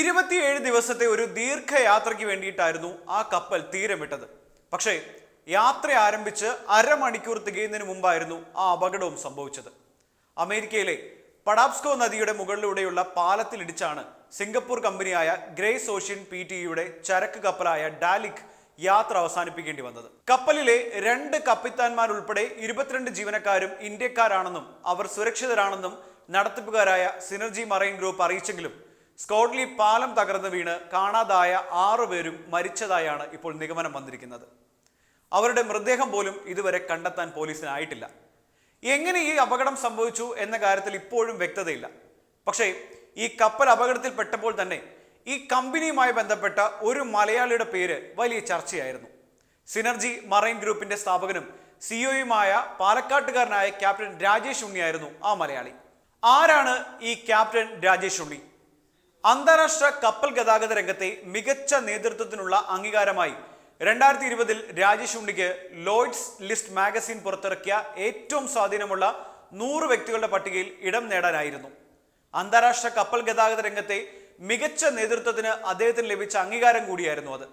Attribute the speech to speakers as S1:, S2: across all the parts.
S1: ഇരുപത്തിയേഴ് ദിവസത്തെ ഒരു ദീർഘയാത്രയ്ക്ക് വേണ്ടിയിട്ടായിരുന്നു ആ കപ്പൽ തീരം വിട്ടത് പക്ഷേ യാത്ര ആരംഭിച്ച് അരമണിക്കൂർ തികയുന്നതിന് മുമ്പായിരുന്നു ആ അപകടവും സംഭവിച്ചത്. അമേരിക്കയിലെ പടാപ്സ്കോ നദിയുടെ മുകളിലൂടെയുള്ള പാലത്തിലിടിച്ചാണ് സിംഗപ്പൂർ കമ്പനിയായ ഗ്രേസ് ഓഷ്യൻ പി ടിയുടെ ചരക്ക് കപ്പലായ ഡാലിക് യാത്ര അവസാനിപ്പിക്കേണ്ടി വന്നത്. കപ്പലിലെ രണ്ട് കപ്പിത്താന്മാരുൾപ്പെടെ ഇരുപത്തിരണ്ട് ജീവനക്കാരും ഇന്ത്യക്കാരാണെന്നും അവർ സുരക്ഷിതരാണെന്നും നടത്തിപ്പുകാരായ സിനർജി മറൈൻ ഗ്രൂപ്പ് അറിയിച്ചെങ്കിലും സ്കോട്ട്ലി പാലം തകർന്ന് വീണ് കാണാതായ ആറുപേരും മരിച്ചതായാണ് ഇപ്പോൾ നിഗമനം വന്നിരിക്കുന്നത്. അവരുടെ മൃതദേഹം പോലും ഇതുവരെ കണ്ടെത്താൻ പോലീസിനായിട്ടില്ല. എങ്ങനെ ഈ അപകടം സംഭവിച്ചു എന്ന കാര്യത്തിൽ ഇപ്പോഴും വ്യക്തതയില്ല. പക്ഷേ ഈ കപ്പൽ അപകടത്തിൽ പെട്ടപ്പോൾ തന്നെ ഈ കമ്പനിയുമായി ബന്ധപ്പെട്ട ഒരു മലയാളിയുടെ പേര് വലിയ ചർച്ചയായിരുന്നു. സിനർജി മറൈൻ ഗ്രൂപ്പിന്റെ സ്ഥാപകനും സിഇഒയുമായ പാലക്കാട്ടുകാരനായ ക്യാപ്റ്റൻ രാജേഷ് ഉണ്ണിയായിരുന്നു ആ മലയാളി. ആരാണ് ഈ ക്യാപ്റ്റൻ രാജേഷ് ഉണ്ണി? അന്താരാഷ്ട്ര കപ്പൽ ഗതാഗത രംഗത്തെ മികച്ച നേതൃത്വത്തിനുള്ള അംഗീകാരമായി രണ്ടായിരത്തി ഇരുപതിൽ രാജേഷ് ഉണ്ണിക്ക് ലോയ്ഡ്സ് ലിസ്റ്റ് മാഗസിൻ പുറത്തിറക്കിയ ഏറ്റവും സ്വാധീനമുള്ള നൂറ് വ്യക്തികളുടെ പട്ടികയിൽ ഇടം നേടാനായിരുന്നു. അന്താരാഷ്ട്ര കപ്പൽ ഗതാഗത രംഗത്തെ മികച്ച നേതൃത്വത്തിന് അദ്ദേഹത്തിന് ലഭിച്ച അംഗീകാരം കൂടിയായിരുന്നു അത്.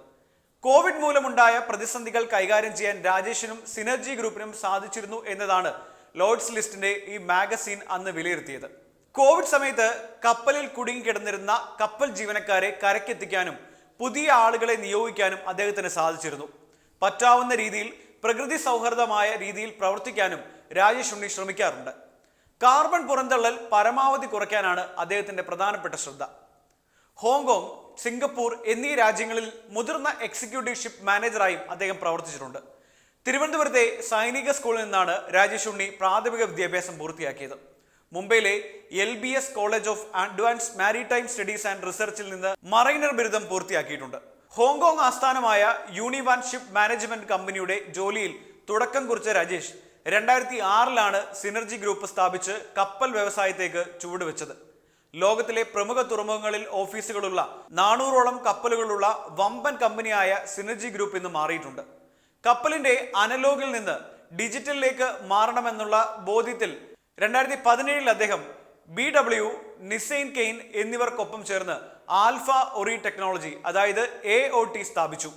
S1: കോവിഡ് മൂലമുണ്ടായ പ്രതിസന്ധികൾ കൈകാര്യം ചെയ്യാൻ രാജേഷിനും സിനർജി ഗ്രൂപ്പിനും സാധിച്ചിരുന്നു എന്നതാണ് ലോയ്ഡ്സ് ലിസ്റ്റിന്റെ ഈ മാഗസിൻ അന്ന് വിലയിരുത്തിയത്. കോവിഡ് സമയത്ത് കപ്പലിൽ കുടുങ്ങി കുടുങ്ങിക്കിടന്നിരുന്ന കപ്പൽ ജീവനക്കാരെ കരക്കെത്തിക്കാനും പുതിയ ആളുകളെ നിയോഗിക്കാനും അദ്ദേഹത്തിന് സാധിച്ചിരുന്നു. പറ്റാവുന്ന രീതിയിൽ പ്രകൃതി സൗഹൃദമായ രീതിയിൽ പ്രവർത്തിക്കാനും രാജേഷ് ഉണ്ണി ശ്രമിക്കാറുണ്ട്. കാർബൺ പുറന്തള്ളൽ പരമാവധി കുറയ്ക്കാനാണ് അദ്ദേഹത്തിന്റെ പ്രധാനപ്പെട്ട ശ്രദ്ധ. ഹോങ്കോങ് സിംഗപ്പൂർ എന്നീ രാജ്യങ്ങളിൽ മുതിർന്ന എക്സിക്യൂട്ടീവ് ഷിപ്പ് മാനേജറായും അദ്ദേഹം പ്രവർത്തിച്ചിട്ടുണ്ട്. തിരുവനന്തപുരത്തെ സൈനിക സ്കൂളിൽ നിന്നാണ് രാജേഷ് ഉണ്ണി പ്രാഥമിക വിദ്യാഭ്യാസം പൂർത്തിയാക്കിയത്. മുംബൈയിലെ L B S college of advance maritime studies and റിസർച്ചിൽ നിന്ന് മറൈനർ ബിരുദം പൂർത്തിയാക്കിയിട്ടുണ്ട്. ഹോങ്കോങ് ആസ്ഥാനമായ യൂണിവാൻ ഷിപ്പ് മാനേജ്മെന്റ് കമ്പനിയുടെ ജോലിയിൽ തുടക്കം കുറിച്ച രാജേഷ് രണ്ടായിരത്തി ആറിലാണ് സിനർജി ഗ്രൂപ്പ് സ്ഥാപിച്ച് കപ്പൽ വ്യവസായത്തേക്ക് ചുവടുവെച്ചത്. ലോകത്തിലെ പ്രമുഖ തുറമുഖങ്ങളിൽ ഓഫീസുകളുള്ള നാനൂറോളം കപ്പലുകളുള്ള വമ്പൻ കമ്പനിയായ സിനർജി ഗ്രൂപ്പ് ഇന്ന് മാറിയിട്ടുണ്ട്. കപ്പലിന്റെ അനലോഗിൽ നിന്ന് ഡിജിറ്റലിലേക്ക് മാറണമെന്നുള്ള ബോധ്യത്തിൽ രണ്ടായിരത്തി പതിനേഴിൽ അദ്ദേഹം ബി ഡബ്ല്യു നിസൈൻ കെയിൻ എന്നിവർക്കൊപ്പം ചേർന്ന് ആൽഫ ഒറി ടെക്നോളജി അതായത് എ ഒ ടി സ്ഥാപിച്ചു.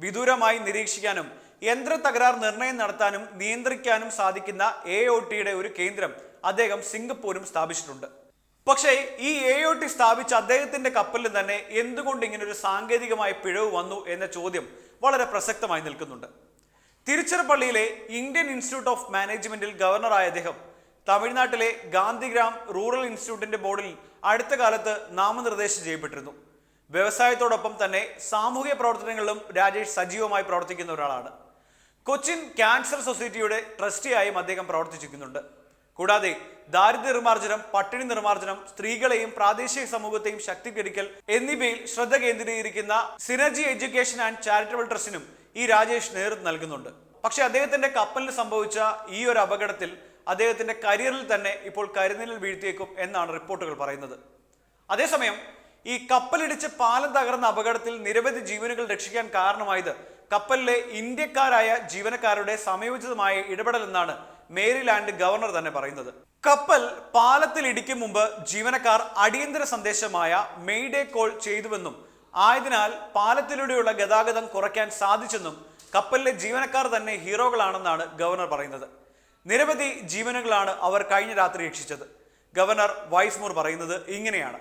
S1: വിദൂരമായി നിരീക്ഷിക്കാനും യന്ത്ര തകരാർ നിർണയം നടത്താനും നിയന്ത്രിക്കാനും സാധിക്കുന്ന എ ഒ ടിയുടെ ഒരു കേന്ദ്രം അദ്ദേഹം സിംഗപ്പൂരും സ്ഥാപിച്ചിട്ടുണ്ട്. പക്ഷേ ഈ എ ഒ ടി സ്ഥാപിച്ച അദ്ദേഹത്തിന്റെ കപ്പലിൽ തന്നെ എന്തുകൊണ്ട് ഇങ്ങനെ ഒരു സാങ്കേതികമായ പിഴവ് വന്നു എന്ന ചോദ്യം വളരെ പ്രസക്തമായി നിൽക്കുന്നുണ്ട്. തിരുച്ചിറപ്പള്ളിയിലെ ഇന്ത്യൻ ഇൻസ്റ്റിറ്റ്യൂട്ട് ഓഫ് മാനേജ്മെന്റിൽ ഗവർണറായ അദ്ദേഹം തമിഴ്നാട്ടിലെ ഗാന്ധിഗ്രാം റൂറൽ ഇൻസ്റ്റിറ്റ്യൂട്ടിന്റെ ബോർഡിൽ അടുത്ത കാലത്ത് നാമനിർദ്ദേശം ചെയ്യപ്പെട്ടിരുന്നു. വ്യവസായത്തോടൊപ്പം തന്നെ സാമൂഹിക പ്രവർത്തനങ്ങളിലും രാജേഷ് സജീവമായി പ്രവർത്തിക്കുന്ന ഒരാളാണ്. കൊച്ചിൻ ക്യാൻസർ സൊസൈറ്റിയുടെ ട്രസ്റ്റിയായും അദ്ദേഹം പ്രവർത്തിച്ചിരിക്കുന്നുണ്ട്. കൂടാതെ ദാരിദ്ര്യ നിർമ്മാർജനം പട്ടിണി നിർമ്മാർജനം സ്ത്രീകളെയും പ്രാദേശിക സമൂഹത്തെയും ശക്തീകരിക്കൽ എന്നിവയിൽ ശ്രദ്ധ കേന്ദ്രീകരിക്കുന്ന സിനർജി എഡ്യൂക്കേഷൻ ആൻഡ് ചാരിറ്റബിൾ ട്രസ്റ്റിനും ഈ രാജേഷ് നേതൃത്വം നൽകുന്നുണ്ട്. പക്ഷേ അദ്ദേഹത്തിന്റെ കപ്പലിന് സംഭവിച്ച ഈ ഒരു അപകടത്തിൽ അദ്ദേഹത്തിന്റെ കരിയറിൽ തന്നെ ഇപ്പോൾ കരുനിലിൽ വീഴ്ത്തിയേക്കും എന്നാണ് റിപ്പോർട്ടുകൾ പറയുന്നത്. അതേസമയം ഈ കപ്പലിടിച്ച് പാലം തകർന്ന അപകടത്തിൽ നിരവധി ജീവനുകൾ രക്ഷിക്കാൻ കാരണമായത് കപ്പലിലെ ഇന്ത്യക്കാരായ ജീവനക്കാരുടെ സമയോചിതമായ ഇടപെടലെന്നാണ് മേരിലാൻഡ് ഗവർണർ തന്നെ പറയുന്നത്. കപ്പൽ പാലത്തിൽ ഇടിക്കും മുമ്പ് ജീവനക്കാർ അടിയന്തര സന്ദേശമായ മെയ്ഡേ കോൾ ചെയ്തുവെന്നും ആയതിനാൽ പാലത്തിലൂടെയുള്ള ഗതാഗതം കുറയ്ക്കാൻ സാധിച്ചെന്നും കപ്പലിലെ ജീവനക്കാർ തന്നെ ഹീറോകളാണെന്നാണ് ഗവർണർ പറയുന്നത്. നിരവധി ജീവനുകളാണ് അവർ കഴിഞ്ഞ രാത്രി രക്ഷിച്ചത്. ഗവർണർ വൈസ്മൂർ പറയുന്നത് ഇങ്ങനെയാണ്.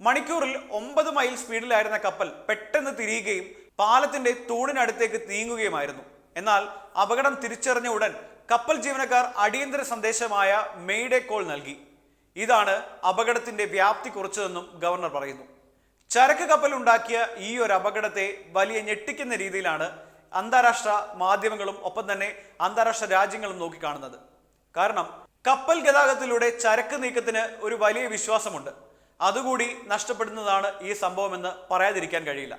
S1: മണിക്കൂറിൽ ഒമ്പത് മൈൽ സ്പീഡിലായിരുന്ന കപ്പൽ പെട്ടെന്ന് തിരിയുകയും പാലത്തിന്റെ തൂണിനടുത്തേക്ക് നീങ്ങുകയുമായിരുന്നു. എന്നാൽ അപകടം തിരിച്ചറിഞ്ഞ ഉടൻ കപ്പൽ ജീവനക്കാർ അടിയന്തര സന്ദേശമായ മെയ്ഡേ കോൾ നൽകി. ഇതാണ് അപകടത്തിന്റെ വ്യാപ്തി കുറച്ചതെന്നും ഗവർണർ പറയുന്നു. ചരക്ക് കപ്പൽ ഉണ്ടാക്കിയ ഈ ഒരു അപകടത്തെ വലിയ ഞെട്ടിക്കുന്ന രീതിയിലാണ് അന്താരാഷ്ട്ര മാധ്യമങ്ങളും ഒപ്പം തന്നെ അന്താരാഷ്ട്ര രാജ്യങ്ങളും നോക്കിക്കാണുന്നത്. കാരണം കപ്പൽ ഗതാഗതത്തിലൂടെ ചരക്ക് നീക്കത്തിന് ഒരു വലിയ വിശ്വാസമുണ്ട്. അതുകൂടി നഷ്ടപ്പെടുന്നതാണ് ഈ സംഭവമെന്ന് പറയാതിരിക്കാൻ കഴിയില്ല.